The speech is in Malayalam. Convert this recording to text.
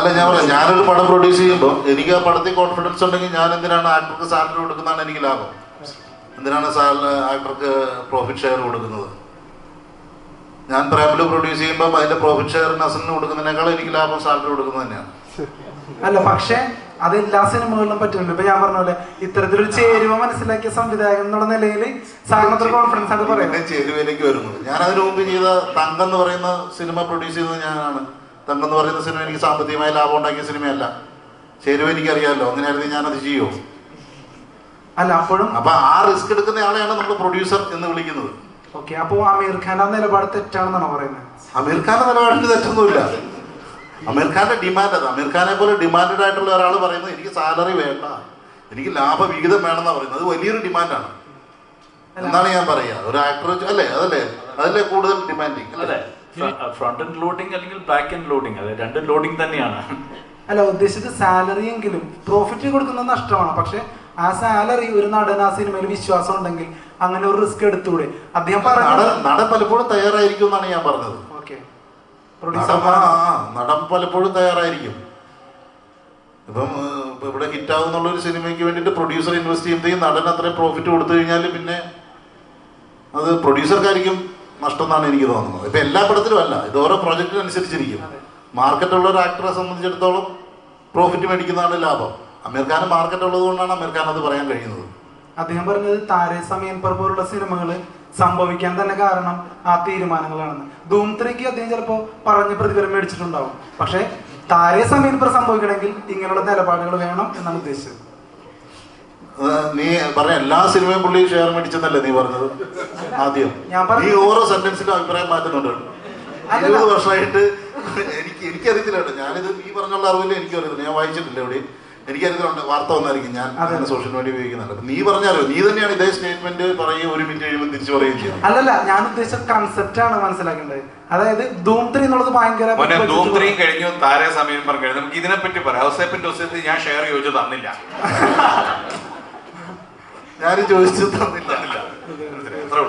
അല്ല ഞാൻ പറയാം ഞാനൊരു പടം പ്രൊഡ്യൂസ് ചെയ്യുമ്പോൾ എനിക്ക് ആ പടത്തിൽ കോൺഫിഡൻസ് ഉണ്ടെങ്കിൽ ഞാൻ എന്തിനാണ് ആക്ടർക്ക് സാലറി കൊടുക്കുന്നതാണ് എനിക്ക് ലാഭം? എന്തിനാണ് സാലറി ആക്ടർക്ക് പ്രോഫിറ്റ് ഷെയർ കൊടുക്കുന്നത്? ഞാൻ പ്രേമലു പ്രൊഡ്യൂസ് ചെയ്യുമ്പോൾ അതിന്റെ പ്രോഫിറ്റ് ഷെയർ നസിന് കൊടുക്കുന്നതിനേക്കാൾ എനിക്ക് ലാഭം സാലറി കൊടുക്കുന്നത് തന്നെയാണ്. അല്ല പക്ഷേ അത് എല്ലാ സിനിമകളിലും പറ്റുന്നുണ്ട്. ഇപ്പൊ ഞാൻ പറഞ്ഞ പോലെ ഇത്തരത്തിലൊരു ചേരുവ മനസ്സിലാക്കിയ സംവിധായകൻ എന്നുള്ള നിലയിൽ കോൺഫിഡൻസ് ആണ് പറയുന്നത്. ചേരുവയിലേക്ക് വരുന്നത്. ഞാൻ അതിനു മുമ്പ് ചെയ്ത തങ്കം എന്ന് പറയുന്ന സിനിമ പ്രൊഡ്യൂസ് ചെയ്തത് ഞാനാണ്. തങ്കം എന്ന് പറയുന്ന സിനിമ എനിക്ക് സാമ്പത്തികമായി ലാഭം ഉണ്ടാക്കിയ സിനിമയല്ല. ചേരുവ എനിക്കറിയാമല്ലോ അങ്ങനെയായിരുന്നു ഞാനത് ചെയ്യുമോ അല്ല അപ്പോഴും അപ്പൊ ആ റിസ്ക് എടുക്കുന്ന ആളെയാണ് നമ്മൾ പ്രൊഡ്യൂസർ എന്ന് വിളിക്കുന്നത്. ഓക്കെ അപ്പോ അമീർ ഖാൻ ആ നിലപാട് തെറ്റാണെന്നാണ് പറയുന്നത്? അമീർ ഖാന്റെ നിലപാടിന് തെറ്റൊന്നുമില്ല. അമീർ ഖാന്റെ ഡിമാൻഡ് അത്. അമീർ ഖാനെ പോലെ ഡിമാൻഡഡ് ആയിട്ടുള്ള ഒരാൾ പറയുന്നത് എനിക്ക് സാലറി വേണ്ട എനിക്ക് ലാഭവിഹിതം വേണമെന്നാണ് പറയുന്നത്. അത് വലിയൊരു ഡിമാൻഡാണ്. എന്നാണ് ഞാൻ പറയുക ഒരു ആക്ടർ അല്ലേ അതല്ലേ? അതല്ലേ കൂടുതൽ ഡിമാൻഡിങ്? അതെ. ഫ്രണ്ട് എൻഡ് ലോഡിംഗ് അല്ലെങ്കിൽ ബാക്ക് എൻഡ് ലോഡിംഗ് അതെ രണ്ട് ലോഡിംഗ് തന്നെയാണ്. അല്ല ഉദ്ദേശിച്ചത് സാലറി എങ്കിലും പ്രോഫിറ്റ് കൊടുക്കുന്നത് നഷ്ടമാണ്. പക്ഷെ ആ സാലറി ഒരു നടൻ ആ സിനിമയിൽ വിശ്വാസം ഉണ്ടെങ്കിൽ അങ്ങനെ ഒരു റിസ്ക് എടുത്തൂടെ? അദ്ദേഹം നടൻ പറഞ്ഞു നടൻ പലപ്പോഴും തയ്യാറായിരിക്കും എന്നാണ് ഞാൻ പറഞ്ഞത്. ഓക്കെ. നടൻ പലപ്പോഴും തയ്യാറായിരിക്കും. ഇപ്പം ഇവിടെ ഹിറ്റ് ആവുന്ന ഒരു സിനിമയ്ക്ക് വേണ്ടിയിട്ട് പ്രൊഡ്യൂസർ ഇൻവെസ്റ്റ് ചെയ്യുമ്പോഴത്തേക്കും നടൻ അത്രയും പ്രോഫിറ്റ് കൊടുത്തു കഴിഞ്ഞാൽ പിന്നെ അത് പ്രൊഡ്യൂസർക്കായിരിക്കും നഷ്ടം എന്നാണ് എനിക്ക് തോന്നുന്നത്. ഇപ്പം എല്ലാ പടത്തിലും അല്ല ഇത് ഓരോ പ്രോജക്റ്റിനനുസരിച്ചിരിക്കും. മാർക്കറ്റുള്ള ഒരു ആക്ടറെ സംബന്ധിച്ചിടത്തോളം പ്രോഫിറ്റ് മേടിക്കുന്നതാണ് ലാഭം. അമീർ ഖാൻ മാർക്കറ്റ് ഉള്ളത് കൊണ്ടാണ് അമീർ ഖാൻ അത് പറയാൻ കഴിയുന്നത്. അദ്ദേഹം പറഞ്ഞത് താരേ സമയം പർ പോലുള്ള സിനിമകൾ സംഭവിക്കാൻ തന്നെ കാരണം ആ തീരുമാനങ്ങളാണെന്ന്. ധൂം ത്രീക്ക് അദ്ദേഹം ചിലപ്പോൾ പറഞ്ഞ പ്രതിഫലം മേടിച്ചിട്ടുണ്ടാവും. പക്ഷേ താരേ പർ സംഭവിക്കണമെങ്കിൽ ഇങ്ങനെയുള്ള നിലപാടുകൾ വേണം എന്നാണ് ഉദ്ദേശിച്ചത്. നീ പറഞ്ഞ എല്ലാ സിനിമയും പുള്ളി ഷെയർ മേടിച്ചെന്നല്ലേ നീ പറഞ്ഞത്? ആദ്യം. ഞാൻ പറഞ്ഞ- നീ ഓരോ സെന്റൻസിന്റെ അഭിപ്രായം മാറ്റുന്നുണ്ട്. ഇരുപത് വർഷമായിട്ട് എനിക്ക് എനിക്കറിയത്തില്ല കേട്ടോ. ഞാനിത് നീ പറഞ്ഞുള്ള അറിവില്ല എനിക്ക് അറിയത്തില്ല ഞാൻ വായിച്ചിട്ടില്ല എവിടെയും. എനിക്കറിയത്തിലുണ്ട് വാർത്ത വന്നായിരിക്കും. ഞാൻ അങ്ങനെ സോഷ്യൽ മീഡിയ ഉപയോഗിക്കുന്നുണ്ട്. നീ പറഞ്ഞാലോ നീ തന്നെയാണ് ഇതേ സ്റ്റേറ്റ്മെന്റ് പറയുകയും ഒരു മിനിറ്റ് കഴിയുമ്പോൾ തിരിച്ചു പറയുകയും ചെയ്യുന്നത്. അല്ലല്ല ഞാൻ ഉദ്ദേശിച്ച കൺസെപ്റ്റ് ആണ് മനസ്സിലാക്കേണ്ടത്. അതായത് ധൂം ത്രീ എന്നുള്ളത് ഭയങ്കര മോനെ ധൂം ത്രീ കഴിഞ്ഞു താര സമയം പറഞ്ഞു ഇതിനെ നമുക്ക് ഇതിനെപ്പറ്റി പറയാം. ഹൗസേപ്പിന്റെ ദിവസത്തിൽ ഞാൻ ഷെയർ ചോദിച്ചു തന്നില്ല. ഞാൻ ചോദിച്ചു തന്നില്ല അത്രേ